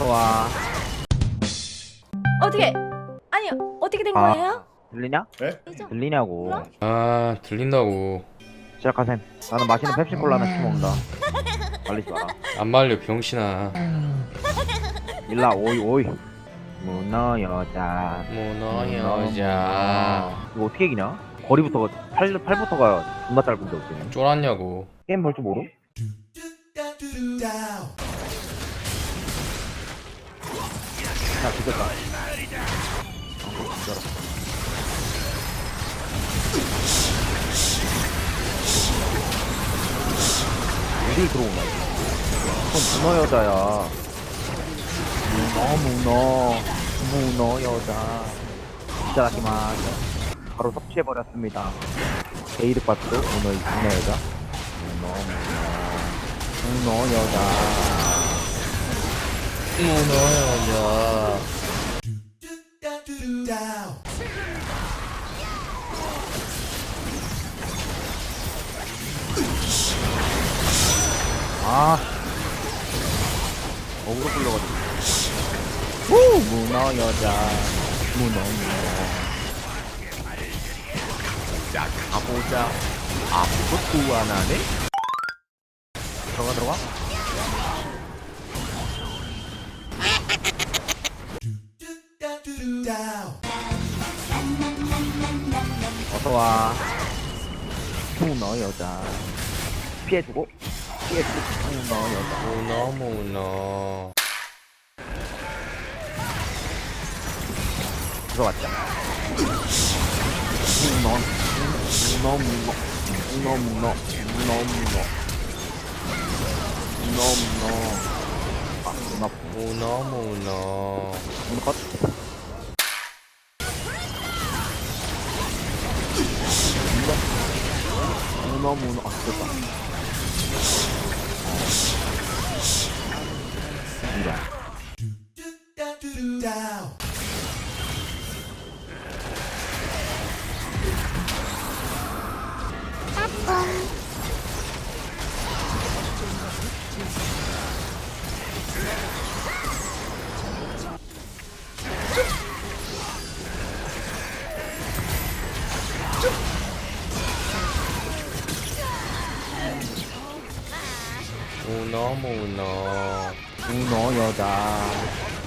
어서와. 어떻게? 아니 어떻게 된 아. 거예요? 들리냐? 네? 들리냐고. 몰라? 아 들린다고. 시작하셈. 나는 맛있는 펩시콜라 하나 시켜먹는다. 말리지 마라. 안 말려 병신아. 일라 오이 오이. 문어 여자. 문어 문어, 여자 이거 어떻게 이기냐? 거리부터가 팔, 팔부터가 존나 짧은데 어떻게? 쫄았냐고. 게임 볼 줄 모르? 자 죽였다. 아, 죽여라. 어디 들어오나 이거? 그건 문어 여자야. 문어 문어. 문어 여자. 이따라키만 바로 섭취해버렸습니다. 게이드 파트 오늘 문어 여자. 문어 문어. 문어 여자 여자 아 어그로 끌려가지고 우 문어 여자 문어 문어 자 가보자. 아무것도 안 하네? 들어가 들어가 어서와무너여자 피해주고 피해주고무너어여자 너무 너 들어왔자무너무너무너무너무너무너무너무너무너무너무 너 너무 너 너무너무 아 됐다. 아, 이거. 문어 문어 문어 여자.